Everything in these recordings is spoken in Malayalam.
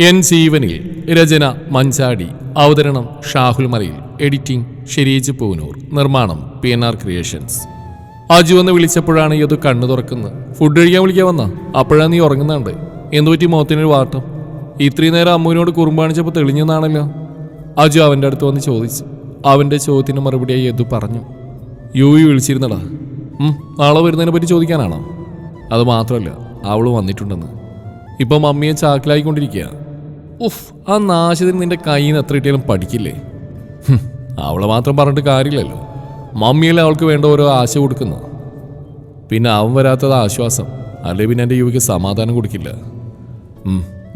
എൻ ജീവനിൽ രചന മഞ്ചാടി. അവതരണം ഷാഹുൽ മലയിൽ. എഡിറ്റിംഗ് ഷെരീജ് പൂനൂർ. നിർമ്മാണം P N R creations. Aju എന്ന് വിളിച്ചപ്പോഴാണ് യദു കണ്ണു തുറക്കുന്നത്. ഫുഡ് കഴിക്കാൻ വിളിക്കാൻ വന്ന? അപ്പോഴാണ് നീ ഉറങ്ങുന്നുണ്ട് എന്തുപറ്റി മുഖത്തിനൊരു വാട്ടം ഇത്രയും നേരം അമ്മുവിനോട് കുറുമ്പാണിച്ചപ്പോൾ തെളിഞ്ഞെന്നാണല്ലോ അജു അവന്റെ അടുത്ത് വന്ന് ചോദിച്ചു. അവന്റെ ചോദ്യത്തിന് മറുപടിയായി യദു പറഞ്ഞു. യു യു വിളിച്ചിരുന്നടാ. നാളെ വരുന്നതിനെ പറ്റി ചോദിക്കാനാണോ? അത് മാത്രമല്ല അവൾ വന്നിട്ടുണ്ടെന്ന്. ഇപ്പം മമ്മിയെ ചാക്കിലായിക്കൊണ്ടിരിക്കുക ഉഫ് ആ നാശത്തിന് നിന്റെ കയ്യിൽ നിന്ന് എത്ര കിട്ടിയാലും പഠിക്കില്ലേ? അവളെ മാത്രം പറഞ്ഞിട്ട് കാര്യമില്ലല്ലോ. മമ്മിയല്ലേ അവൾക്ക് വേണ്ട ഓരോ ആശ കൊടുക്കുന്നു. പിന്നെ അവൻ വരാത്തത് ആശ്വാസം അല്ലെ പിന്നെ എന്റെ യുവിക്ക് സമാധാനം കൊടുക്കില്ല.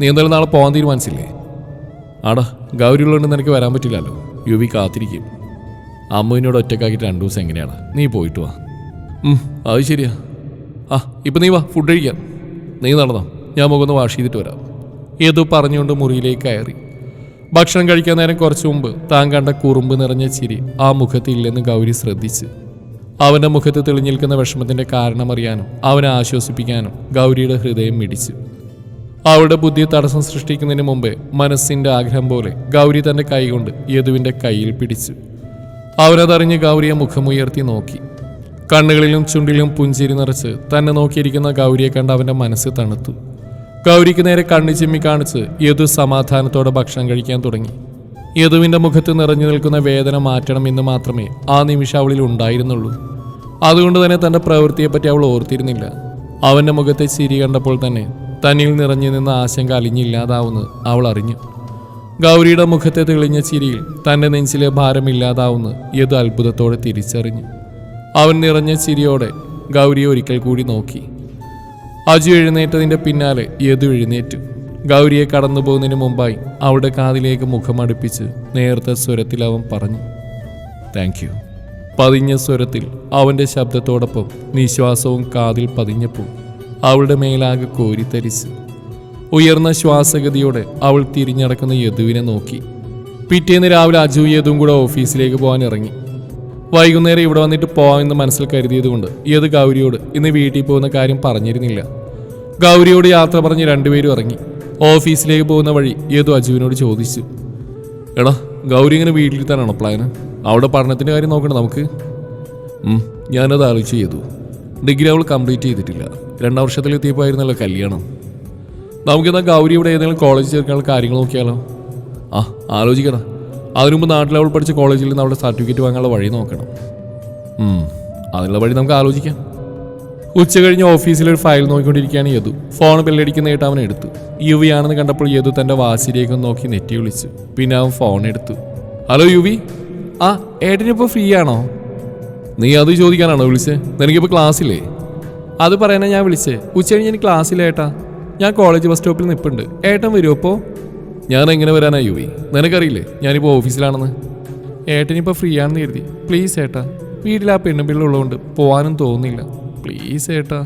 നീ എന്തായാലും നാളെ പോകാൻ തീരുമാനിച്ചില്ലേ? ആടാ ഗൗരി ഉള്ളതുകൊണ്ട് നിനക്ക് വരാൻ പറ്റില്ലല്ലോ. യുവി കാത്തിരിക്കും. അമ്മുവിനോട് ഒറ്റക്കാക്കിയിട്ട് രണ്ടു ദിവസം എങ്ങനെയാണ്? നീ പോയിട്ട് വാ. അത് ശരിയാ. ആ ഇപ്പം നീ വാ ഫുഡ് കഴിക്കാം. നീ നടന്നോ. ഞാൻ മുഖം ഒന്ന് വാഷ് ചെയ്തിട്ട് വരാം. ഏതോ പറഞ്ഞുകൊണ്ട് മുറിയിലേക്ക് കയറി. ഭക്ഷണം കഴിക്കാൻ നേരം കുറച്ചു മുമ്പ് താൻ കണ്ട കുറുമ്പ് നിറഞ്ഞ ചിരി ആ മുഖത്തില്ലെന്ന് ഗൗരി ശ്രദ്ധിച്ച്. അവന്റെ മുഖത്ത് തെളിഞ്ഞു നിൽക്കുന്ന വിഷമത്തിന്റെ കാരണമറിയാനും അവനെ ആശ്വസിപ്പിക്കാനും ഗൗരിയുടെ ഹൃദയം മിടിച്ചു. അവളുടെ ബുദ്ധി തടസ്സം സൃഷ്ടിക്കുന്നതിന് മുമ്പേ മനസ്സിന്റെ ആഗ്രഹം പോലെ ഗൗരി തന്റെ കൈകൊണ്ട് യദുവിന്റെ കയ്യിൽ പിടിച്ചു. അവനതറിഞ്ഞ് ഗൗരിയെ മുഖമുയർത്തി നോക്കി. കണ്ണുകളിലും ചുണ്ടിലും പുഞ്ചിരി നിറച്ച് തന്നെ നോക്കിയിരിക്കുന്ന ഗൗരിയെ കണ്ട് അവന്റെ മനസ്സ് തണുത്തു. ഗൗരിക്ക് നേരെ കണ്ണു ചിമ്മി കാണിച്ച് യദു സമാധാനത്തോടെ ഭക്ഷണം കഴിക്കാൻ തുടങ്ങി. യദുവിന്റെ മുഖത്ത് നിറഞ്ഞു നിൽക്കുന്ന വേദന മാറ്റണം എന്ന് മാത്രമേ ആ നിമിഷം അവളിൽ ഉണ്ടായിരുന്നുള്ളൂ. അതുകൊണ്ട് തന്നെ തന്റെ പ്രവൃത്തിയെപ്പറ്റി അവൾ ഓർത്തിരുന്നില്ല. അവന്റെ മുഖത്തെ ചിരി കണ്ടപ്പോൾ തന്നെ തന്നിൽ നിറഞ്ഞു നിന്ന ആശങ്ക അലിഞ്ഞില്ലാതാവുന്നത് അവൾ അറിഞ്ഞു. ഗൗരിയുടെ മുഖത്തെ തെളിഞ്ഞ ചിരിയിൽ തന്റെ നെഞ്ചിലെ ഭാരമില്ലാതാവുന്ന യദു അത്ഭുതത്തോടെ തിരിച്ചറിഞ്ഞു. അവൻ നിറഞ്ഞ ചിരിയോടെ ഗൗരിയെ ഒരിക്കൽ കൂടി നോക്കി. അജു എഴുന്നേറ്റതിന്റെ പിന്നാലെ യദു എഴുന്നേറ്റു. ഗൗരിയെ കടന്നു പോകുന്നതിന് മുമ്പായി അവിടെ കാതിലേക്ക് മുഖമടുപ്പിച്ച് നേർത്ത സ്വരത്തിൽ അവൻ പറഞ്ഞു താങ്ക് യു പതിഞ്ഞ സ്വരത്തിൽ അവന്റെ ശബ്ദത്തോടൊപ്പം നിശ്വാസവും കാതിൽ പതിഞ്ഞപ്പോൾ അവളുടെ മേലാകെ കോരിത്തരിച്ച് ഉയർന്ന ശ്വാസഗതിയോടെ അവൾ തിരിഞ്ഞടക്കുന്ന യദുവിനെ നോക്കി. പിറ്റേന്ന് രാവിലെ അജു യദുവും കൂടെ ഓഫീസിലേക്ക് പോകാൻ ഇറങ്ങി. വൈകുന്നേരം ഇവിടെ വന്നിട്ട് പോകാമെന്ന് മനസ്സിൽ കരുതിയതുകൊണ്ട് ഇത് ഗൗരിയോട് ഇന്ന് വീട്ടിൽ പോകുന്ന കാര്യം പറഞ്ഞിരുന്നില്ല. ഗൗരിയോട് യാത്ര പറഞ്ഞ് രണ്ടുപേരും ഇറങ്ങി. ഓഫീസിലേക്ക് പോകുന്ന വഴി ഏതു അജുവിനോട് ചോദിച്ചു. എടാ ഗൗരി ഇങ്ങനെ വീട്ടിൽ തന്നെയാണോ പ്ലാന് അവിടെ പഠനത്തിന്റെ കാര്യം നോക്കണം നമുക്ക്. ഞാനത് ആലോചിച്ച് ചെയ്തു. ഡിഗ്രി അവൾ കംപ്ലീറ്റ് ചെയ്തിട്ടില്ല. രണ്ടാം വർഷത്തിലെത്തിയപ്പോയിരുന്നല്ലോ കല്യാണം. നമുക്കെന്നാൽ ഗൗരി ഇവിടെ ഏതെങ്കിലും കോളേജ് ചേർക്കാനുള്ള കാര്യങ്ങൾ നോക്കിയാലോ? ആ ആലോചിക്കണം അതിനു മുമ്പ് നാട്ടിൽ അവൾ പഠിച്ച കോളേജിൽ നിന്ന് അവളുടെ സർട്ടിഫിക്കറ്റ് വാങ്ങാനുള്ള വഴി നോക്കണം. അതിനുള്ള വഴി നമുക്ക് ആലോചിക്കാം. ഉച്ച കഴിഞ്ഞ് ഓഫീസിൽ ഒരു ഫയൽ നോക്കിക്കൊണ്ടിരിക്കുകയാണ് യദു. ഫോൺ ബെല്ലടിക്കുന്നതായിട്ട് അവൻ എടുത്തു. യുവി ആണെന്ന് കണ്ടപ്പോൾ യദു തന്റെ വാശിയിലേക്ക് നോക്കി നെറ്റി വിളിച്ചു. പിന്നെ അവൻ ഫോൺ എടുത്തു. ഹലോ യുവി. ആ ഏട്ടനിപ്പോൾ ഫ്രീ ആണോ? നീ അത് ചോദിക്കാനാണോ വിളിച്ചത് നിനക്കിപ്പോൾ ക്ലാസ്സില്ലേ? അത് പറയാനാണ് ഞാൻ വിളിച്ചേ. ഉച്ച കഴിഞ്ഞ് എനിക്ക് ക്ലാസ്സില്ല ഏട്ടാ. ഞാൻ കോളേജ് ബസ് സ്റ്റോപ്പിൽ നിൽപ്പുണ്ട്. ഏട്ടൻ വരുമോ അപ്പോൾ ഞാൻ എങ്ങനെ വരാനാ യുവി? നിനക്കറിയില്ലേ ഞാനിപ്പോൾ ഓഫീസിലാണെന്ന്? ഏട്ടനിപ്പോൾ ഫ്രീ ആണെന്ന് കരുതി. പ്ലീസ് ഏട്ടാ വീട്ടിൽ ആ പെണ്ണും പിള്ള ഉള്ളതുകൊണ്ട് പോകാനും തോന്നുന്നില്ല. പ്ലീസ് ഏട്ടാ.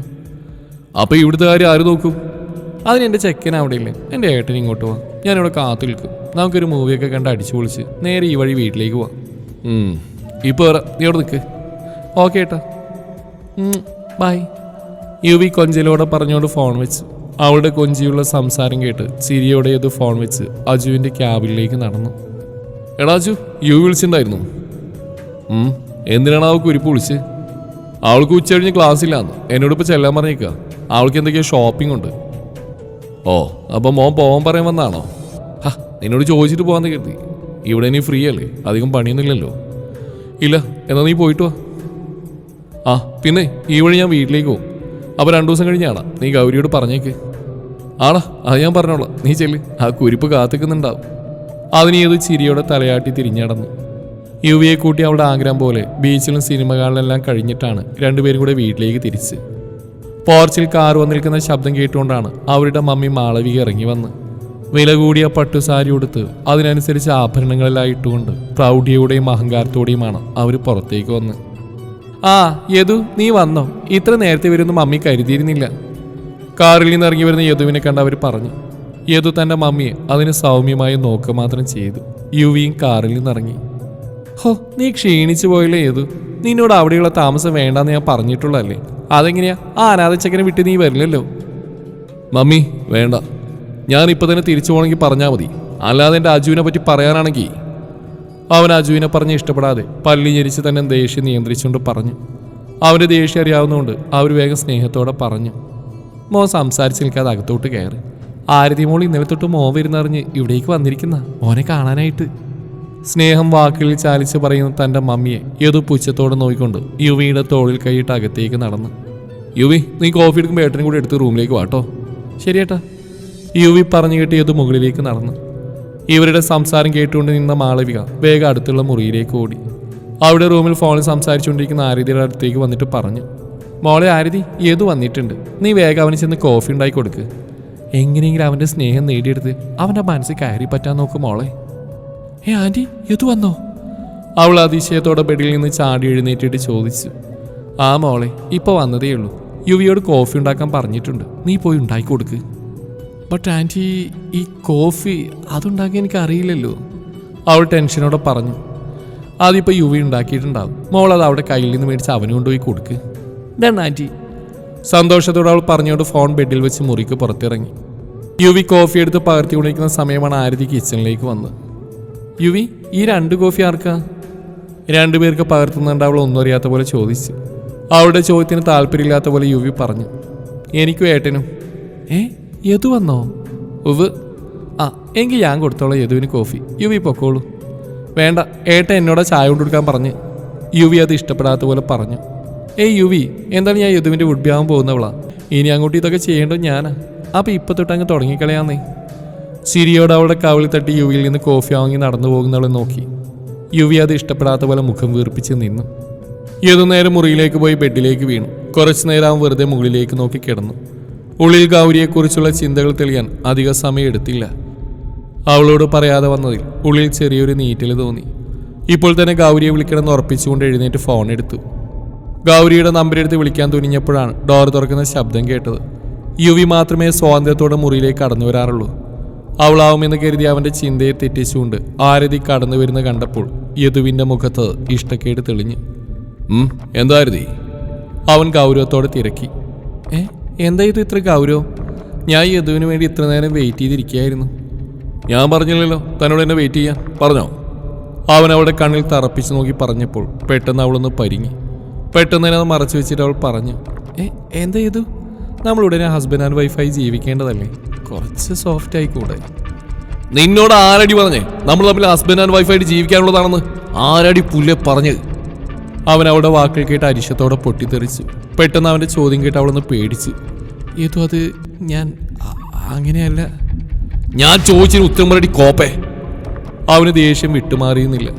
അപ്പോൾ ഇവിടുത്തെ കാര്യം ആര് നോക്കും? അതിന് എന്റെ ചെക്കൻ അവിടെ ഇല്ലേ? എന്റെ ഏട്ടൻ ഇങ്ങോട്ട് പോവാം ഞാനിവിടെ കാത്തു നിൽക്കും. നമുക്കൊരു മൂവിയൊക്കെ കണ്ട് അടിച്ചു പൊളിച്ച് നേരെ ഈ വഴി വീട്ടിലേക്ക് പോവാം. ഇപ്പോൾ വരാം. നീ അവിടെ നിൽക്ക് ഓക്കെ ഏട്ടാ. ബായ് യു വി കൊഞ്ചലോടെ പറഞ്ഞുകൊണ്ട് ഫോൺ വെച്ച്. അവളുടെ കൊഞ്ചിയുള്ള സംസാരം കേട്ട് ചിരിയോടെ അത് ഫോൺ വെച്ച് അജുവിന്റെ ക്യാബിനിലേക്ക് നടന്നു. എടാ അജു യു വിളിച്ചിട്ടുണ്ടായിരുന്നു. എന്തിനാണ് അവൾക്ക് കുരിപ്പ് വിളിച്ച്? അവൾക്ക് ഉച്ച കഴിഞ്ഞ് ക്ലാസ് ഇല്ലാന്ന്. എന്നോട് ഇപ്പോൾ ചെല്ലാൻ പറഞ്ഞേക്കുക അവൾക്ക് എന്തൊക്കെയോ ഷോപ്പിംഗ് ഉണ്ട്. ഓ അപ്പം മോൻ പോകാൻ പറയാൻ വന്നാണോ? ഹാ നിന്നോട് ചോദിച്ചിട്ട് പോകാന്ന് കരുതി. ഇവിടെ നീ ഫ്രീ അല്ലേ? അധികം പണിയൊന്നുമില്ലല്ലോ ഇല്ല എന്നാ നീ പോയിട്ട് വാ. ആ പിന്നെ ഈ വഴി ഞാൻ വീട്ടിലേക്ക് പോകും അപ്പോൾ രണ്ടു ദിവസം കഴിഞ്ഞാണ് നീ ഗൗരിയോട് പറഞ്ഞേക്ക്. ആടാ അത് ഞാൻ പറഞ്ഞോളാം. നീ ചെല്ല്. ആ കുരിപ്പ് കാത്തിക്കുന്നുണ്ടാവും. ഏത് ചിരിയോടെ തലയാട്ടി തിരിഞ്ഞടന്നു യുവിയെ കൂട്ടി അവളുടെ ആഗ്രഹം പോലെ ബീച്ചിലും സിനിമകളിലെല്ലാം കഴിഞ്ഞിട്ടാണ് രണ്ടുപേരും കൂടെ വീട്ടിലേക്ക് തിരിച്ച്. പോർച്ചിൽ കാർ വന്നിരിക്കുന്ന ശബ്ദം കേട്ടുകൊണ്ടാണ് അവരുടെ മമ്മി മാളവിക ഇറങ്ങി വന്ന്. വില കൂടിയ പട്ടുസാരി ഉടുത്ത് അതിനനുസരിച്ച് ആഭരണങ്ങളിലായി ഇട്ടുകൊണ്ട് പ്രൗഢിയോടെയും അഹങ്കാരത്തോടെയുമാണ് അവർ പുറത്തേക്ക് വന്ന്. ആ യദു നീ വന്നോ? ഇത്ര നേരത്തെ വരുന്ന മമ്മി കരുതിയിരുന്നില്ല. കാറിൽ നിന്ന് ഇറങ്ങി വരുന്ന യദുവിനെ കണ്ട് അവർ പറഞ്ഞു യദു തന്റെ മമ്മിയെ അതിന് സൗമ്യമായി നോക്കുക മാത്രം ചെയ്തു. യുവിയും കാറിൽ നിന്നിറങ്ങി ഹോ നീ ക്ഷീണിച്ചു പോയല്ലേ യദു? നിന്നോട് അവിടെയുള്ള താമസം വേണ്ടെന്ന് ഞാൻ പറഞ്ഞിട്ടുള്ളല്ലേ അതെങ്ങനെയാ? ആ അനാഥച്ചക്കനെ വിട്ട് നീ വരില്ലല്ലോ. മമ്മി വേണ്ട. ഇപ്പൊ തന്നെ തിരിച്ചു പോകണമെങ്കിൽ പറഞ്ഞാൽ മതി. അല്ലാതെ എന്റെ അജുവിനെ പറ്റി പറയാനാണെങ്കിൽ അവൻ അജുവിനെ പറഞ്ഞ് ഇഷ്ടപ്പെടാതെ പല്ലി ഞെരിച്ച് തന്നെ ദേഷ്യം നിയന്ത്രിച്ചുകൊണ്ട് പറഞ്ഞു. അവന്റെ ദേഷ്യം അറിയാവുന്നതുകൊണ്ട് അവർ വേഗം സ്നേഹത്തോടെ പറഞ്ഞു. മോൻ സംസാരിച്ച് നിൽക്കാതെ അകത്തോട്ട് കയറി. ആരതി മോൾ ഇന്നലെ തൊട്ട് മോ വരുന്നറിഞ്ഞ് ഇവിടേക്ക് വന്നിരിക്കുന്ന. മോനെ കാണാനായിട്ട്. സ്നേഹം വാക്കുകളിൽ ചാലിച്ച് പറയുന്ന തന്റെ മമ്മിയെ ഏതോ പുച്ഛത്തോടെ നോക്കിക്കൊണ്ട് യുവിയുടെ തോളിൽ കൈയിട്ട് അകത്തേക്ക് നടന്നു. യുവി നീ കോഫി എടുക്കുമ്പോൾ ഏട്ടനും കൂടി എടുത്ത് റൂമിലേക്ക് വാട്ടോ ശരിയേട്ടാ യുവി പറഞ്ഞു കേട്ട് ഏതോ മുകളിലേക്ക് നടന്നു. ഇവരുടെ സംസാരം കേട്ടുകൊണ്ട് നിന്ന മാളവിക വേഗം അടുത്തുള്ള മുറിയിലേക്ക് ഓടി. അവിടെ റൂമിൽ ഫോണിൽ സംസാരിച്ചുകൊണ്ടിരിക്കുന്ന ആരതിയുടെ അടുത്തേക്ക് വന്നിട്ട് പറഞ്ഞു. മോളെ ആരതി ഏതു വന്നിട്ടുണ്ട്? നീ വേഗം അവന് ചെന്ന് കോഫി ഉണ്ടാക്കി കൊടുക്ക്. എങ്ങനെയെങ്കിലും അവന്റെ സ്നേഹം നേടിയെടുത്ത് അവന്റെ മനസ്സിൽ കയറി പറ്റാൻ നോക്ക് മോളെ. ഏ ആന്റി ഏതു വന്നോ? അവൾ അതിശയത്തോടെ ബെഡിൽ നിന്ന് ചാടി എഴുന്നേറ്റിട്ട് ചോദിച്ചു. ആ മോളെ ഇപ്പോൾ വന്നതേ ഉള്ളൂ. യുവിയോട് കോഫി ഉണ്ടാക്കാൻ പറഞ്ഞിട്ടുണ്ട്. നീ പോയി ഉണ്ടാക്കി കൊടുക്ക്. ബട്ട് ആന്റി ഈ കോഫി അതുണ്ടാക്കാൻ എനിക്ക് അറിയില്ലല്ലോ. അവൾ ടെൻഷനോടെ പറഞ്ഞു. അതിപ്പോൾ യുവി ഉണ്ടാക്കിയിട്ടുണ്ടാവും. മോൾ അത് അവിടെ കയ്യിൽ നിന്ന് മേടിച്ച് അവന് കൊണ്ടുപോയി കൊടുക്ക്. ആന്റി സന്തോഷത്തോടെ അവൾ പറഞ്ഞുകൊണ്ട് ഫോൺ ബെഡിൽ വെച്ച് മുറിക്ക് പുറത്തിറങ്ങി. യുവി കോഫി എടുത്ത് പകർത്തി കൊണ്ടിരിക്കുന്ന സമയമാണ് ആരതി കിച്ചണിലേക്ക് വന്നത്. യുവി ഈ രണ്ട് കോഫി ആർക്കാ? രണ്ടുപേർക്ക് പകർത്തുന്നുണ്ട് അവൾ ഒന്നും അറിയാത്ത പോലെ ചോദിച്ചു. അവളുടെ ചോദ്യത്തിന് താല്പര്യമില്ലാത്ത പോലെ യുവി പറഞ്ഞു. എനിക്കും ഏട്ടനും. ഏ യതു വന്നോ? ഉവ്. ആ എങ്കിൽ ഞാൻ കൊടുത്തോളാം യദുവിന് കോഫി യുവി പൊക്കോളൂ. വേണ്ട ഏട്ടൻ എന്നോട് ചായ കൊണ്ടുകൊടുക്കാൻ പറഞ്ഞ്. യുവി അത് ഇഷ്ടപ്പെടാത്ത പോലെ പറഞ്ഞു. ഏയ് യുവി എന്താണ് ഞാൻ യദുവിന്റെ വുഡ്ബ്യാവാൻ പോകുന്നവളാ? ഇനി അങ്ങോട്ട് ഇതൊക്കെ ചെയ്യേണ്ടത് ഞാനാ. അപ്പം ഇപ്പം തൊട്ട് അങ്ങ് തുടങ്ങിക്കളയാന്നേ. സിരിയോട് അവളുടെ കവിളി തട്ടി യുവിയിൽ നിന്ന് കോഫി വാങ്ങി നടന്നു പോകുന്നവളെ നോക്കി. യുവി അത് ഇഷ്ടപ്പെടാത്ത പോലെ മുഖം വീർപ്പിച്ച് നിന്നു. ഏതു നേരം മുറിയിലേക്ക് പോയി ബെഡിലേക്ക് വീണു. കുറച്ചു നേരം അവൻ വെറുതെ മുകളിലേക്ക് നോക്കി കിടന്നു. ഉള്ളിൽ ഗൗരിയെക്കുറിച്ചുള്ള ചിന്തകൾ തെളിയാൻ അധിക സമയം എടുത്തില്ല. അവളോട് പറയാതെ വന്നതിൽ ഉള്ളിൽ ചെറിയൊരു നീറ്റൽ തോന്നി. ഇപ്പോൾ തന്നെ ഗൗരിയെ വിളിക്കണമെന്ന് ഉറപ്പിച്ചുകൊണ്ട് എഴുന്നേറ്റ് ഫോൺ എടുത്തു. ഗൗരിയുടെ നമ്പരെടുത്ത് വിളിക്കാൻ തുനിഞ്ഞപ്പോഴാണ് ഡോർ തുറക്കുന്ന ശബ്ദം കേട്ടത്. യുവി മാത്രമേ സ്വാതന്ത്ര്യത്തോടെ മുറിയിലേക്ക് കടന്നു വരാറുള്ളൂ. അവളാവുമെന്ന് കരുതി അവന്റെ ചിന്തയെ തെറ്റിച്ചുകൊണ്ട് ആരതി കടന്നു വരുന്ന കണ്ടപ്പോൾ യദുവിന്റെ മുഖത്ത് ഇഷ്ടക്കേട് തെളിഞ്ഞു. എന്തായിരുന്നു അവൻ ഗൗരവത്തോടെ തിരക്കി. ഏ എന്താ ഇത് ഇത്ര ഗൗരവം? ഞാൻ യദുവിന് വേണ്ടി ഇത്ര നേരം വെയിറ്റ് ചെയ്തിരിക്കുകയായിരുന്നു. ഞാൻ പറഞ്ഞില്ലല്ലോ തന്നോട് എന്നെ വെയിറ്റ് ചെയ്യാൻ. പറഞ്ഞോ? അവൻ അവളുടെ കണ്ണിൽ തറപ്പിച്ച് നോക്കി പറഞ്ഞപ്പോൾ പെട്ടെന്ന് അവളൊന്ന് പരിങ്ങി. പെട്ടെന്ന് തന്നെ അത് മറച്ചു വെച്ചിട്ട് അവൾ പറഞ്ഞു ഏ എന്താ ചെയ്തു നമ്മൾ ഉടനെ ഹസ്ബൻഡ് ആൻഡ് വൈഫായി ജീവിക്കേണ്ടതല്ലേ? കുറച്ച് സോഫ്റ്റ് ആയിക്കൂടെ? നിന്നോട് ആരടി പറഞ്ഞേ? നമ്മൾ തമ്മിൽ ഹസ്ബൻഡ് ആൻഡ് വൈഫായിട്ട് ജീവിക്കാനുള്ളതാണെന്ന്. ആരടി പുല്ലെ പറഞ്ഞത്? അവൻ അവളുടെ വാക്കുകൾ കേട്ട് അരിശത്തോടെ പൊട്ടിത്തെറിച്ചു. പെട്ടെന്ന് അവന്റെ ചോദ്യം കേട്ട് അവളൊന്ന് പേടിച്ച് ഏതോ അത് ഞാൻ അങ്ങനെയല്ല? ഞാൻ ചോദിച്ചതിന് ഉത്തരം പറയടി കോപ്പേ. അവന് ദേഷ്യം വിട്ടുമാറിയുന്നില്ല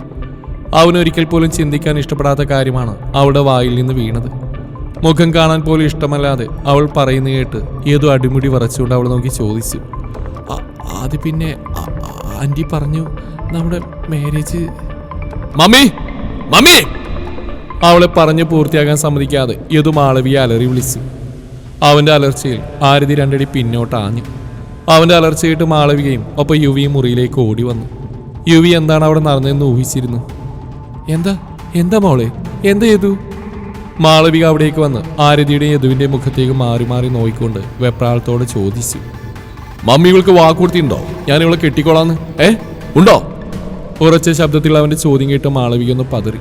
അവനൊരിക്കൽ പോലും ചിന്തിക്കാൻ ഇഷ്ടപ്പെടാത്ത കാര്യമാണ് അവളുടെ വായിൽ നിന്ന് വീണത്. മുഖം കാണാൻ പോലും ഇഷ്ടമല്ലാതെ അവൾ പറയുന്ന കേട്ട് ഏതോ അടിമുടി വറച്ചുകൊണ്ട് അവൾ നോക്കി ചോദിച്ചു. "അ- അത് പിന്നെ ആന്റി പറഞ്ഞു നമ്മുടെ മാരേജ് മമ്മി മമ്മി! അവളെ പറഞ്ഞു പൂർത്തിയാക്കാൻ സമ്മതിക്കാതെ ഏതു മാളവിയെ അലറി വിളിച്ചു. അവന്റെ അലർച്ചയിൽ ആരതി രണ്ടടി പിന്നോട്ട് ആഞ്ഞു. അവന്റെ അലർച്ചയിട്ട് മാളവികയും ഒപ്പം യുവിയും മുറിയിലേക്ക് ഓടി വന്നു. യുവി എന്താണ് അവിടെ നടന്നതെന്ന് ഊഹിച്ചിരുന്നു. എന്താ? എന്താ മോളെ? എന്താ ചെയ്തു മാളവിക അവിടേക്ക് വന്ന് ആരതിയുടെയും യദുവിന്റെ മുഖത്തേക്ക് മാറി മാറി നോയിക്കൊണ്ട് വെപ്രാളത്തോടെ ചോദിച്ചു. മമ്മി ഇവൾക്ക് വാക്ക് കൊടുത്തിട്ടുണ്ടോ ഞാൻ ഇവളെ കെട്ടിക്കോളാന്ന്. ഏ? ഉണ്ടോ? ഉറച്ച ശബ്ദത്തിൽ അവന്റെ ചോദ്യം കേട്ട് മാളവിക ഒന്ന് പതറി.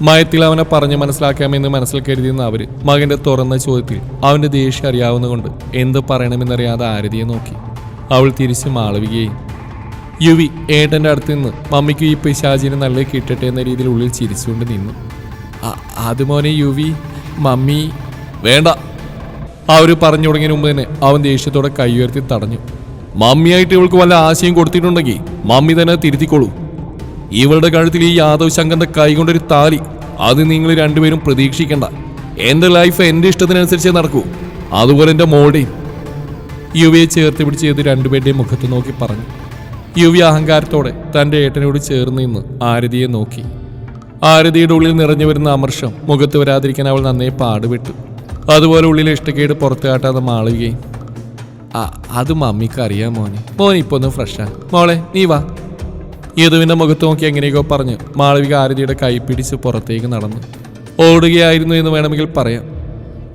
മയത്തിൽ അവനെ പറഞ്ഞ് മനസ്സിലാക്കാമെന്ന് മനസ്സിൽ കരുതിയെന്ന അവർ മകന്റെ തുറന്ന ചോദ്യത്തിൽ അവന്റെ ദേഷ്യം അറിയാവുന്നതുകൊണ്ട് എന്ത് പറയണമെന്നറിയാതെ ആരതിയെ നോക്കി. അവൾ തിരിച്ച് മാളവികയും യുവി ഏട്ടന്റെ അടുത്ത് നിന്ന് മമ്മിക്ക് ഈ പിശാചിനെ നല്ല കിട്ടട്ടെ എന്ന രീതിയിൽ ഉള്ളിൽ ചിരിച്ചുകൊണ്ട് നിന്നു. "അ- അത് മോനെ യുവി മമ്മി. വേണ്ട. അവർ പറഞ്ഞു തുടങ്ങിയ മുമ്പ് തന്നെ അവൻ ദേഷ്യത്തോടെ കൈ ഉയർത്തി തടഞ്ഞു. മമ്മിയായിട്ട് ഇവൾക്ക് വല്ല ആശയം കൊടുത്തിട്ടുണ്ടെങ്കിൽ മമ്മി തന്നെ തിരുത്തിക്കോളൂ. ഇവളുടെ കഴുത്തിൽ ഈ യാദവ് ശങ്കറിന്റെ കൈ കൊണ്ടൊരു താലി. അത് നിങ്ങൾ രണ്ടുപേരും പ്രതീക്ഷിക്കണ്ട. എന്റെ ലൈഫ് എന്റെ ഇഷ്ടത്തിനനുസരിച്ചേ നടക്കൂ. അതുപോലെ എന്റെ മോളുടെയും. യുവിയെ ചേർത്ത് പിടിച്ച് ചെയ്ത് രണ്ടുപേരുടെയും മുഖത്ത് നോക്കി പറഞ്ഞു. യുവി അഹങ്കാരത്തോടെ തന്റെ ഏട്ടനോട് ചേർന്ന് നിന്ന് ആരതിയെ നോക്കി. ആരതിയുടെ ഉള്ളിൽ നിറഞ്ഞു വരുന്ന അമർഷം മുഖത്ത് വരാതിരിക്കാൻ അവൾ നന്നേ പാടുപെട്ടു. അതുപോലെ ഉള്ളിലെ ഇഷ്ടക്കേട് പുറത്തു കാട്ടാതെ മാളുകയും അത് മമ്മിക്ക് അറിയാം മോനെ. മോൻ ഇപ്പൊ ഒന്ന് ഫ്രഷാ മോളെ നീ വാ. യദുവിന്റെ മുഖത്ത് നോക്കി എങ്ങനെയൊക്കെ പറഞ്ഞ് മാളവിക ആരതിയുടെ കൈ പിടിച്ച് പുറത്തേക്ക് നടന്നു. ഓടുകയായിരുന്നു എന്ന് വേണമെങ്കിൽ പറയാം.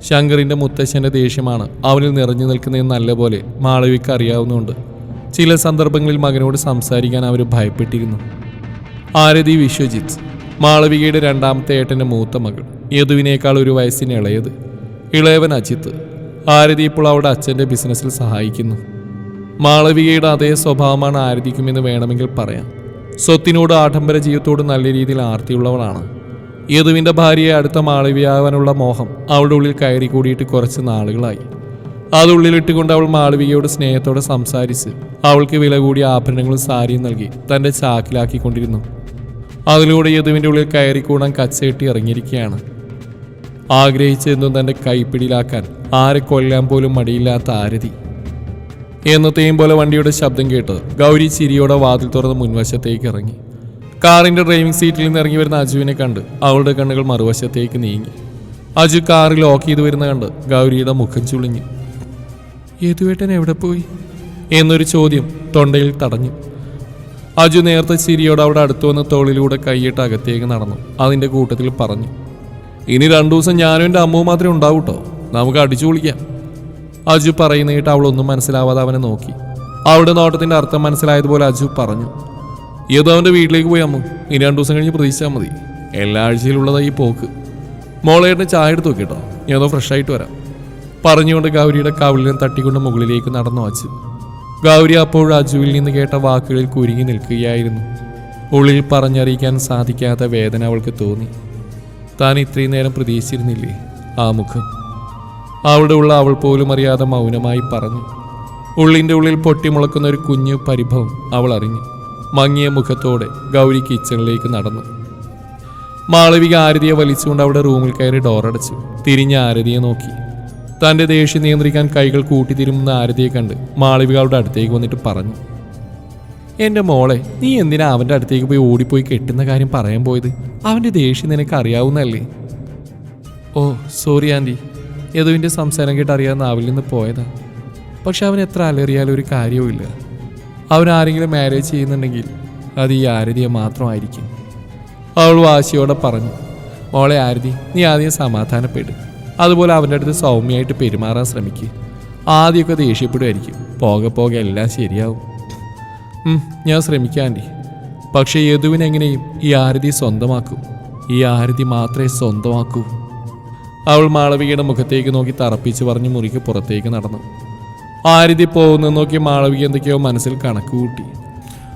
ശങ്കറിന്റെ മുത്തശ്ശന്റെ ദേഷ്യമാണ് അവനിൽ നിറഞ്ഞു നിൽക്കുന്നതെന്ന് നല്ലപോലെ മാളവിക്ക് അറിയാവുന്നതുകൊണ്ട് ചില സന്ദർഭങ്ങളിൽ മകനോട് സംസാരിക്കാൻ അവർ ഭയപ്പെട്ടിരുന്നു. ആരതി വിശ്വജിത്ത് മാളവികയുടെ രണ്ടാമത്തെ ഏട്ടന്റെ മൂത്ത മകൾ യദുവിനേക്കാൾ ഒരു വയസ്സിന് ഇളയത് ഇളയവൻ അജിത്ത്. ആരതി ഇപ്പോൾ അവളുടെ അച്ഛന്റെ ബിസിനസ്സിൽ സഹായിക്കുന്നു. മാളവികയുടെ അതേ സ്വഭാവമാണ് ആരതിക്കുമെന്ന് വേണമെങ്കിൽ പറയാം. സ്വത്തിനോട് ആഡംബര ജീവിതത്തോട് നല്ല രീതിയിൽ ആർത്തിയുള്ളവളാണ്. യദുവിന്റെ ഭാര്യയെ അടുത്ത മാളവിയാവാനുള്ള മോഹം അവളുടെ ഉള്ളിൽ കയറി കൂടിയിട്ട് കുറച്ച് നാളുകളായി. അത് ഉള്ളിലിട്ടുകൊണ്ട് അവൾ മാളവികയോട് സ്നേഹത്തോടെ സംസാരിച്ച് അവൾക്ക് വില കൂടിയ ആഭരണങ്ങളും സാരിയും നൽകി തന്റെ ചാക്കിലാക്കിക്കൊണ്ടിരുന്നു. അതിലൂടെ യദുവിന്റെ ഉള്ളിൽ കയറിക്കൂടാൻ കച്ചയിട്ട് ഇറങ്ങിയിരിക്കുകയാണ്. ആഗ്രഹിച്ചെന്നും തന്റെ കൈപ്പിടിയിലാക്കാൻ ആരെ കൊല്ലാൻ പോലും മടിയില്ലാത്ത ആരതി. എന്നത്തെയും പോലെ വണ്ടിയുടെ ശബ്ദം കേട്ട് ഗൗരി ചിരിയോടെ വാതിൽ തുറന്ന് മുൻവശത്തേക്ക് ഇറങ്ങി. കാറിന്റെ ഡ്രൈവിംഗ് സീറ്റിൽ നിന്ന് ഇറങ്ങി വരുന്ന അജുവിനെ കണ്ട് അവളുടെ കണ്ണുകൾ മറുവശത്തേക്ക് നീങ്ങി. അജു കാറിൽ ലോക്ക് ചെയ്ത് വരുന്ന കണ്ട് ഗൗരിയുടെ മുഖം ചുളിഞ്ഞു. യദുവേട്ടൻ എവിടെ പോയി? എന്നൊരു ചോദ്യം തൊണ്ടയിൽ തടഞ്ഞു. അജു നേരത്തെ ചിരിയോട് അവിടെ അടുത്തു വന്ന തോളിലൂടെ കൈയിട്ട് അകത്തേക്ക് നടന്നു. അതിന്റെ കൂട്ടത്തിൽ പറഞ്ഞു ഇനി രണ്ടു ദിവസം ഞാനും എന്റെ അമ്മവും മാത്രമേ ഉണ്ടാവൂ കേട്ടോ നമുക്ക് അടിച്ചു വിളിക്കാം അജു പറയുന്ന കേട്ട് അവളൊന്നും മനസ്സിലാവാതെ അവനെ നോക്കി. അവിടെ നോട്ടത്തിന്റെ അർത്ഥം മനസ്സിലായതുപോലെ അജു പറഞ്ഞു ഏതോ അവന്റെ വീട്ടിലേക്ക് പോയി അമ്മു. ഇനി രണ്ടു ദിവസം കഴിഞ്ഞ് പ്രതീക്ഷിച്ചാൽ മതി. എല്ലാ ആഴ്ചയിലുള്ളതായി പോക്ക്. മോളേട്ടന് ചായ എടുത്ത് നോക്കിട്ടോ ഞാനോ ഫ്രഷ് ആയിട്ട് വരാം. പറഞ്ഞുകൊണ്ട് ഗൗരിയുടെ കവിളിനെ തട്ടിക്കൊണ്ട് മുകളിലേക്ക് നടന്നു അച്ചു ഗൗരി അപ്പോൾ അജുവിൽ നിന്ന് കേട്ട വാക്കുകളിൽ കുരുങ്ങി നിൽക്കുകയായിരുന്നു. ഉള്ളിൽ പറഞ്ഞറിയിക്കാൻ സാധിക്കാത്ത വേദന അവൾക്ക് തോന്നി. താൻ ഇത്രയും നേരം പ്രതീക്ഷിച്ചിരുന്നില്ലേ ആ മുഖം? അവളുടെ ഉള്ള അവൾ പോലും അറിയാതെ മൗനമായി പറഞ്ഞു. ഉള്ളിന്റെ ഉള്ളിൽ പൊട്ടിമുളക്കുന്ന ഒരു കുഞ്ഞു പരിഭവം അവൾ അറിഞ്ഞു. മങ്ങിയ മുഖത്തോടെ ഗൗരി കിച്ചണിലേക്ക് നടന്നു. മാളവിക ആരതിയെ വലിച്ചുകൊണ്ട് അവിടെ റൂമിൽ കയറി ഡോറടച്ചു. തിരിഞ്ഞ ആരതിയെ നോക്കി. തന്റെ ദേഷ്യം നിയന്ത്രിക്കാൻ കൈകൾ കൂട്ടിത്തിരുമുന്ന ആരതിയെ കണ്ട് മാളവികളുടെ അടുത്തേക്ക് വന്നിട്ട് പറഞ്ഞു എന്റെ മോളെ നീ എന്തിനാ അവന്റെ അടുത്തേക്ക് പോയി ഓടിപ്പോയി കെട്ടുന്ന കാര്യം പറയാൻ പോയത്? അവന്റെ ദേഷ്യം നിനക്ക് അറിയാവുന്നല്ലേ ഓ സോറി ആന്റി യദുവിന്റെ സംസാരം കേട്ട് അറിയാവുന്ന നാവിൽ നിന്ന് പോയതാ. പക്ഷെ അവൻ എത്ര അലറിയാലും ഒരു കാര്യവുമില്ല അവൻ ആരെങ്കിലും മാരേജ് ചെയ്യുന്നുണ്ടെങ്കിൽ അത് ഈ ആരതിയെ മാത്രമായിരിക്കും. അവൾ വാശിയോടെ പറഞ്ഞു മോളെ ആരതി നീ ആദ്യം സമാധാനപ്പെടും. അതുപോലെ അവന്റെ അടുത്ത് സൗമ്യമായിട്ട് പെരുമാറാൻ ശ്രമിക്കുക ആദ്യമൊക്കെ ദേഷ്യപ്പെടുമായിരിക്കും. പോകെ പോകെ എല്ലാം ശരിയാവും. ഞാൻ ശ്രമിക്കാം പക്ഷേ യദുവിനെങ്ങനെയും ഈ ആരതി സ്വന്തമാക്കും. ഈ ആരതി മാത്രമേ സ്വന്തമാക്കൂ. അവൾ മാളവികയുടെ മുഖത്തേക്ക് നോക്കി തറപ്പിച്ച് പറഞ്ഞ് മുറിക്ക് പുറത്തേക്ക് നടന്നു. ആരതി പോകുന്ന നോക്കി മാളവിക എന്തൊക്കെയോ മനസ്സിൽ കണക്ക് കൂട്ടി.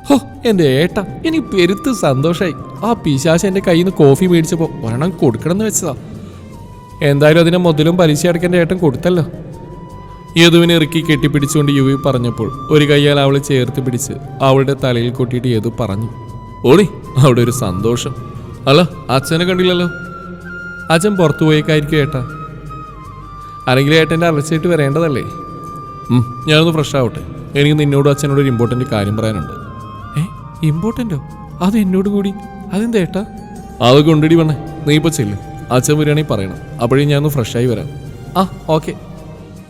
ഹോ എന്റെ ഏട്ട എനിക്ക് പെരുത്ത് സന്തോഷമായി ആ പിശാശ എന്റെ കയ്യിൽ നിന്ന് കോഫി മേടിച്ചപ്പോൾ ഒരെണ്ണം കൊടുക്കണമെന്ന് വെച്ചതാ. എന്തായാലും അതിനെ മുതലും പലിശ അടക്കേണ്ട ഏട്ടൻ കൊടുത്തല്ലോ. യദുവിനെ ഇറുക്കി കെട്ടിപ്പിടിച്ചുകൊണ്ട് യുവി പറഞ്ഞപ്പോൾ ഒരു കയ്യാൽ അവളെ ചേർത്ത് പിടിച്ച് അവളുടെ തലയിൽ കൊട്ടിയിട്ട് യദു പറഞ്ഞു ഓടി അവിടെ ഒരു സന്തോഷം. അല്ല അച്ഛനെ കണ്ടില്ലല്ലോ? അച്ഛൻ പുറത്തു പോയേക്കായിരിക്കും ഏട്ടാ. അല്ലെങ്കിൽ ഏട്ടന്റെ അലച്ചിട്ട് വരേണ്ടതല്ലേ? ഞാനൊന്ന് ഫ്രഷ് ആവട്ടെ. എനിക്ക് നിന്നോടും അച്ഛനോട് ഒരു ഇമ്പോർട്ടന്റ് കാര്യം പറയാനുണ്ട്. ഏ ഇമ്പോർട്ടന്റോ അത് എന്നോട് കൂടി? അതെന്താ ഏട്ടാ? അത് കൊണ്ടിടി വേണേ നീ ഇപ്പോൾ ചെല്ലും. അച്ഛൻ വരികയാണെങ്കിൽ പറയണം. അപ്പോഴേ ഞാനൊന്ന് ഫ്രഷായി വരാം. ആ ഓക്കെ.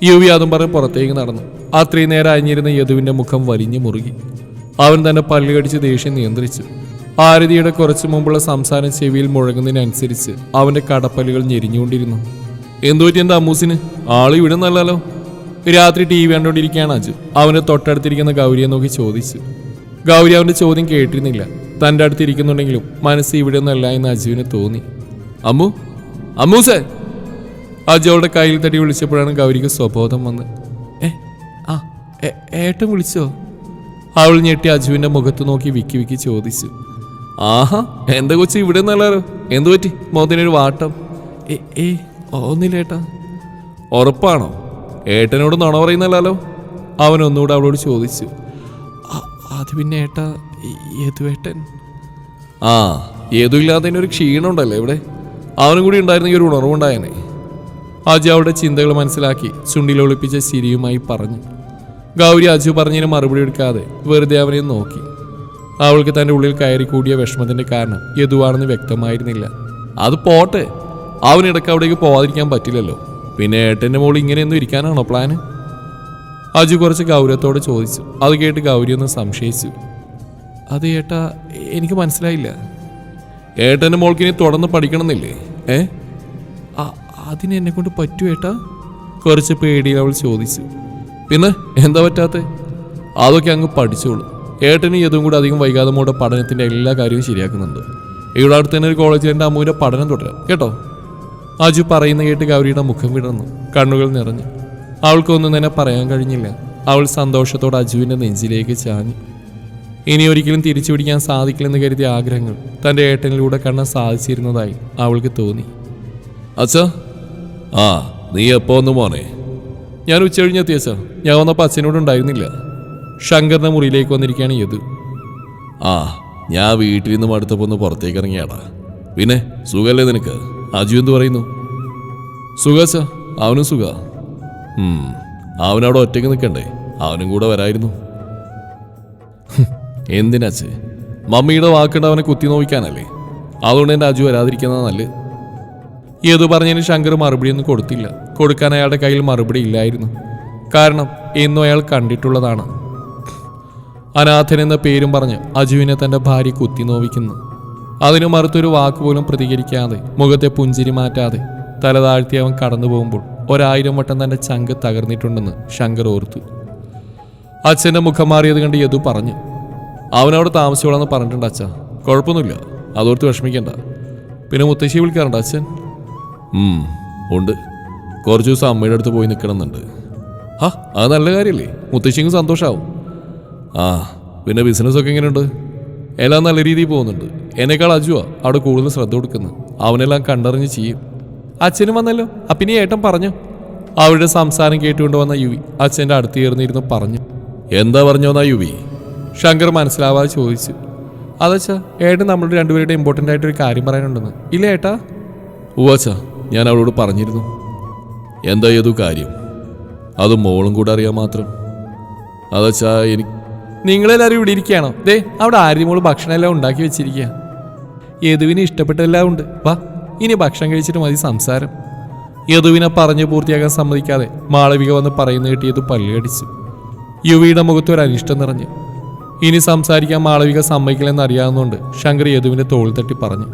യുവി അതും പറഞ്ഞ് പുറത്തേക്ക് നടന്നു. അത്രയും നേരം അഞ്ഞിരുന്ന യദുവിന്റെ മുഖം വലിഞ്ഞു മുറുകി. അവൻ തന്നെ പല്ലുകടിച്ച് ദേഷ്യം നിയന്ത്രിച്ചു. ആരതിയുടെ കുറച്ചു മുമ്പുള്ള സംസാരം ചെവിയിൽ മുഴങ്ങുന്നതിനനുസരിച്ച് അവന്റെ കടപ്പല്ലുകൾ ഞെരിഞ്ഞുകൊണ്ടിരുന്നു. എന്തു പറ്റി എന്റെ അമ്മൂസിന്? ആൾ ഇവിടെ നല്ലല്ലോ രാത്രി ടി വി കണ്ടുകൊണ്ടിരിക്കുകയാണ് അജു. അവന്റെ തൊട്ടടുത്തിരിക്കുന്ന ഗൗരിയെ നോക്കി ചോദിച്ചു. ഗൗരി അവന്റെ ചോദ്യം കേട്ടിരുന്നില്ല. തന്റെ അടുത്തിരിക്കുന്നുണ്ടെങ്കിലും മനസ്സ് ഇവിടെ ഒന്നല്ല എന്ന് അജുവിന് തോന്നി. അമ്മു അമ്മൂസേ അജു അവളുടെ കയ്യിൽ തട്ടി വിളിച്ചപ്പോഴാണ് ഗൗരിക്ക് സ്വബോധം വന്ന്. ഏ ആ ഏട്ടൻ വിളിച്ചോ? അവൾ ഞെട്ടി അജുവിന്റെ മുഖത്ത് നോക്കി വിക്കി വിക്കി ചോദിച്ചു. ആഹാ എന്താ കൊച്ചു ഇവിടെ നല്ലല്ലോ എന്തു പറ്റി? മോദിനൊരു വാട്ടം. ഏ ഏ ഒന്നില്ല ഏട്ടാ. ഉറപ്പാണോ? ഏട്ടനോട് നുണ പറയുന്നല്ലോ അവൻ ഒന്നുകൂടെ അവളോട് ചോദിച്ചു. "അ- അത് പിന്നെ ഏട്ടാ ഏട്ടൻ. ആ ഏതുമില്ലാത്തതിന് ഒരു ക്ഷീണമുണ്ടല്ലോ ഇവിടെ. അവനും കൂടി ഉണ്ടായിരുന്ന ഈ ഒരു ഉണർവുണ്ടായനെ അജു അവളുടെ ചിന്തകൾ മനസ്സിലാക്കി ചുണ്ടിൽ ഒളിപ്പിച്ച ചിരിയുമായി പറഞ്ഞു. ഗൗരി അജു പറഞ്ഞതിന് മറുപടി എടുക്കാതെ വെറുതെ അവനെ നോക്കി. അവൾക്ക് തന്റെ ഉള്ളിൽ കയറി കൂടിയ വിഷമത്തിന്റെ കാരണം എതുവാണെന്ന് വ്യക്തമായിരുന്നില്ല. അത് പോട്ടെ അവനിടയ്ക്ക് അവിടേക്ക് പോവാതിരിക്കാൻ പറ്റില്ലല്ലോ. പിന്നെ ഏട്ടന്റെ മോൾ ഇങ്ങനെയൊന്നും ഇരിക്കാനാണോ പ്ലാന് അജു കുറച്ച് ഗൗരവത്തോടെ ചോദിച്ചു. അത് കേട്ട് ഗൗരി ഒന്ന് സംശയിച്ചു. അത് ഏട്ടാ എനിക്ക് മനസ്സിലായില്ല. ഏട്ടന്റെ മോൾക്ക് ഇനി തുടർന്ന് പഠിക്കണമെന്നില്ലേ? ഏ? അതിന് എന്നെ കൊണ്ട് പറ്റുവേട്ടാ കുറച്ച് പേടിയിൽ അവൾ ചോദിച്ചു. പിന്നെ എന്താ പറ്റാത്തെ? അതൊക്കെ അങ്ങ് പഠിച്ചോളൂ. ഏട്ടനും ഇതും കൂടെ അധികം വൈകാതെ മോടെ പഠനത്തിന്റെ എല്ലാ കാര്യവും ശരിയാക്കുന്നുണ്ട്. ഇവിടെ അടുത്ത് തന്നെ ഒരു കോളേജിൽ എന്റെ അമ്മൂന്റെ പഠനം തുടരാം കേട്ടോ? അജു പറയുന്ന കേട്ട് ഗൗരിയുടെ മുഖം വിടർന്നു കണ്ണുകൾ നിറഞ്ഞു. അവൾക്കൊന്നും തന്നെ പറയാൻ കഴിഞ്ഞില്ല. അവൾ സന്തോഷത്തോടെ അജുവിന്റെ നെഞ്ചിലേക്ക് ചാഞ്ഞു. ഇനി ഒരിക്കലും തിരിച്ചു പിടിക്കാൻ സാധിക്കില്ലെന്ന് കരുതിയ ആഗ്രഹങ്ങൾ തന്റെ ഏട്ടനിലൂടെ കാണാൻ സാധിച്ചിരുന്നതായി അവൾക്ക് തോന്നി. അച്ഛാ ആ നീ എപ്പോ ഒന്ന് പോണേ ഞാൻ ഉച്ച കഴിഞ്ഞെത്തി സാർ ഞാൻ വന്നപ്പോൾ അച്ഛനോട് ഉണ്ടായിരുന്നില്ല. ശങ്കറിന്റെ മുറിയിലേക്ക് വന്നിരിക്കുകയാണ് യദു. ആ ഞാൻ വീട്ടിൽ നിന്ന് അടുത്തപ്പോ ഒന്ന് പുറത്തേക്ക് ഇറങ്ങിയാടാ. പിന്നെ സുഖല്ലേ നിനക്ക്? അജു എന്ത് പറയുന്നു? സുഖ സാ അവനും സുഖ. അവനവിടെ ഒറ്റയ്ക്ക് നിൽക്കണ്ടേ? അവനും കൂടെ വരായിരുന്നു. എന്തിനാച്ച്? മമ്മിയുടെ വാക്കുണ്ട് അവനെ കുത്തി നോക്കാനല്ലേ അതുകൊണ്ട് എന്റെ അജു വരാതിരിക്കുന്നത് നല്ലത്. ഏതു പറഞ്ഞതിന് ശങ്കർ മറുപടിയൊന്നും കൊടുത്തില്ല. കൊടുക്കാൻ അയാളുടെ കയ്യിൽ മറുപടി ഇല്ലായിരുന്നു. കാരണം എന്നും അയാൾ കണ്ടിട്ടുള്ളതാണ്. അനാഥൻ എന്ന പേരും പറഞ്ഞ് അജുവിനെ തന്റെ ഭാര്യ കുത്തി നോവിക്കുന്നു. അതിനു മറുത്തൊരു വാക്കുപോലും പ്രതികരിക്കാതെ മുഖത്തെ പുഞ്ചിരി മാറ്റാതെ തല താഴ്ത്തി അവൻ കടന്നു പോകുമ്പോൾ ഒരായിരം വട്ടം തന്റെ ചങ്ക് തകർന്നിട്ടുണ്ടെന്ന് ശങ്കർ ഓർത്തു. അച്ഛന്റെ മുഖം മാറിയത് കണ്ട് യദു പറഞ്ഞു അവനവിടെ താമസിച്ചോളാന്ന് പറഞ്ഞിട്ടുണ്ട് അച്ഛ. കുഴപ്പമൊന്നുമില്ല. അതോർത്ത് വിഷമിക്കണ്ട. പിന്നെ മുത്തശ്ശി വിളിക്കാറുണ്ട് അച്ഛൻ? ഉണ്ട്. കുറച്ച് ദിവസം അമ്മയുടെ അടുത്ത് പോയി നിൽക്കണമെന്നുണ്ട് ആ അത് നല്ല കാര്യമല്ലേ മുത്തശ്ശിക്കും സന്തോഷമാവും ആ പിന്നെ ബിസിനസ്സൊക്കെ എങ്ങനെയുണ്ട്? എല്ലാം നല്ല രീതിയിൽ പോകുന്നുണ്ട്. എന്നേക്കാൾ അജുവാ അവിടെ കൂടുതൽ ശ്രദ്ധ കൊടുക്കുന്നത്. അവനെല്ലാം കണ്ടറിഞ്ഞ് ചെയ്യും. അച്ഛനും വന്നല്ലോ. അപ്പിനി ഏട്ടൻ പറഞ്ഞു? അവരുടെ സംസാരം കേട്ടുകൊണ്ട് വന്ന യുവി അച്ഛന്റെ അടുത്ത് ചേർന്നിരുന്ന് പറഞ്ഞു. എന്താ പറഞ്ഞോന്നാ യുവി? ശങ്കർ മനസ്സിലാവാതെ ചോദിച്ചു. അതച്ഛാ ഏട്ടൻ നമ്മൾ രണ്ടുപേരുടെ ഇമ്പോർട്ടന്റ് ആയിട്ടൊരു കാര്യം പറയാനുണ്ടെന്ന്. ഇല്ല ഏട്ടാ? ഉവച്ചാ ഞാൻ അവളോട് പറഞ്ഞിരുന്നു. എന്താ ഏതു കാര്യം? അത് മോളും കൂടെ അറിയാൻ മാത്രം. അതച്ചാ എനിക്ക് നിങ്ങളെല്ലാവരും ഇവിടെ ഇരിക്കുകയാണോ? ദേ അവിടെ ആരും മോൾ ഭക്ഷണം എല്ലാം ഉണ്ടാക്കി വെച്ചിരിക്കുക യദുവിന് ഇഷ്ടപ്പെട്ടെല്ലാം ഉണ്ട്. വാ ഇനി ഭക്ഷണം കഴിച്ചിട്ട് മതി സംസാരം. യദുവിനെ പറഞ്ഞു പൂർത്തിയാക്കാൻ സമ്മതിക്കാതെ മാളവിക വന്ന് പറയുന്ന കിട്ടിയത് പല്ലുകടിച്ചു യുവിയുടെ മുഖത്ത് ഒരു അനിഷ്ടം നിറഞ്ഞു. ഇനി സംസാരിക്കാൻ മാളവിക സമ്മതിക്കില്ലെന്ന് അറിയാവുന്നതുകൊണ്ട് ശങ്കർ യദുവിന്റെ തോൾ തട്ടി പറഞ്ഞു.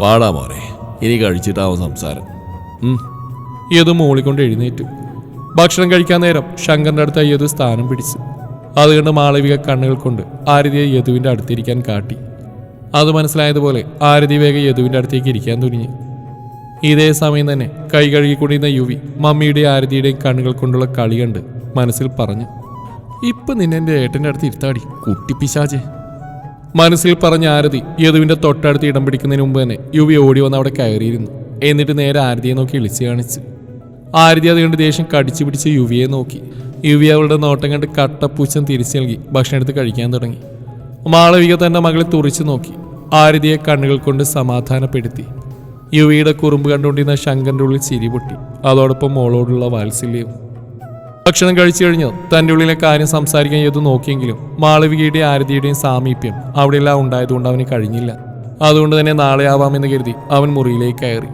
വാടാ മോനെ ഇനി കഴിച്ചിട്ടാവും സംസാരം. യദു മൂളിക്കൊണ്ട് എഴുന്നേറ്റു. ഭക്ഷണം കഴിക്കാൻ നേരം ശങ്കറിന്റെ അടുത്ത് യദു സ്ഥാനം പിടിച്ചു. അതുകൊണ്ട് മാളവിക കണ്ണുകൾ കൊണ്ട് ആരതിയെ യദുവിന്റെ അടുത്തിരിക്കാൻ കാട്ടി. അത് മനസ്സിലായതുപോലെ ആരതി വേഗ യദുവിന്റെ അടുത്തേക്ക് ഇരിക്കാൻ തുനിഞ്ഞു ഇതേ സമയം തന്നെ കൈ കഴുകിക്കൊണ്ടിരുന്ന യുവി മമ്മിയുടെയും ആരതിയുടെയും കണ്ണുകൾ കൊണ്ടുള്ള കളി കണ്ട് മനസ്സിൽ പറഞ്ഞു. ഇപ്പൊ നിന്നെ എന്റെ ഏട്ടന്റെ അടുത്ത് ഇരുത്താടി കുട്ടിപ്പിശാചേ മനസ്സിൽ പറഞ്ഞ ആരതി യദുവിന്റെ തൊട്ടടുത്ത് ഇടം പിടിക്കുന്നതിന് മുമ്പ് തന്നെ യുവി ഓടി വന്ന് അവിടെ കയറിയിരുന്നു. എന്നിട്ട് നേരെ ആരതിയെ നോക്കി ഇളിച്ചു കാണിച്ചു. ആരതി അത് കണ്ട് ദേഷ്യം കടിച്ചു പിടിച്ച് യുവിയെ നോക്കി. യുവി അവളുടെ നോട്ടം കണ്ട് കട്ടപ്പൂച്ചം തിരിച്ചു നൽകി ഭക്ഷണം എടുത്ത് കഴിക്കാൻ തുടങ്ങി. മാളവിക തന്റെ മകളെ തുറിച്ചു നോക്കി. ആരതിയെ കണ്ണുകൾ കൊണ്ട് സമാധാനപ്പെടുത്തി. യുവിയുടെ കുറുമ്പ് കണ്ടുകൊണ്ടിരുന്ന ശങ്കറിന്റെ ഉള്ളിൽ ചിരി പൊട്ടി. അതോടൊപ്പം മോളോടുള്ള വാത്സല്യവും. ഭക്ഷണം കഴിച്ചു കഴിഞ്ഞ്. തന്റെ ഉള്ളിലെ കാര്യം സംസാരിക്കാൻ ഏതു നോക്കിയെങ്കിലും മാളവികയുടെയും ആരതിയുടെയും സാമീപ്യം അവിടെയെല്ലാം ഉണ്ടായതുകൊണ്ട് അവന് കഴിഞ്ഞില്ല. അതുകൊണ്ട് തന്നെ നാളെ ആവാമെന്ന് കരുതി അവൻ മുറിയിലേക്ക് കയറി.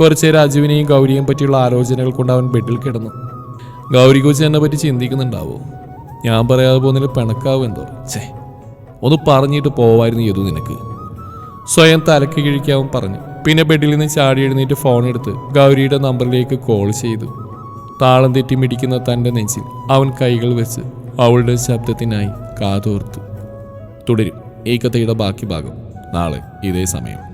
കുറച്ച് രാജുവിനെയും ഗൗരിയെയും പറ്റിയുള്ള ആലോചനകൾ കൊണ്ട് അവൻ ബെഡിൽ കിടന്നു. ഗൗരി കൊച്ചു എന്നെ പറ്റി ചിന്തിക്കുന്നുണ്ടാവോ? ഞാൻ പറയാതെ പോകുന്നതിൽ പിണക്കാവും എന്തോ? ചേ ഒന്ന് പറഞ്ഞിട്ട് പോവായിരുന്നു ഏതു നിനക്ക്. സ്വയം തലക്ക് കിഴിക്കാവും പറഞ്ഞു. പിന്നെ ബെഡിൽ നിന്ന് ചാടി എഴുന്നേറ്റ് ഫോൺ എടുത്ത് ഗൗരിയുടെ നമ്പറിലേക്ക് കോൾ ചെയ്തു. താളം തെറ്റി മിടിക്കുന്ന തന്റെ നെഞ്ചിൽ അവൻ കൈകൾ വെച്ച് അവളുടെ ശബ്ദത്തിനായി കാതോർത്തു. തുടരും. ഈ കഥയുടെ ബാക്കി ഭാഗം നാളെ ഇതേ സമയം.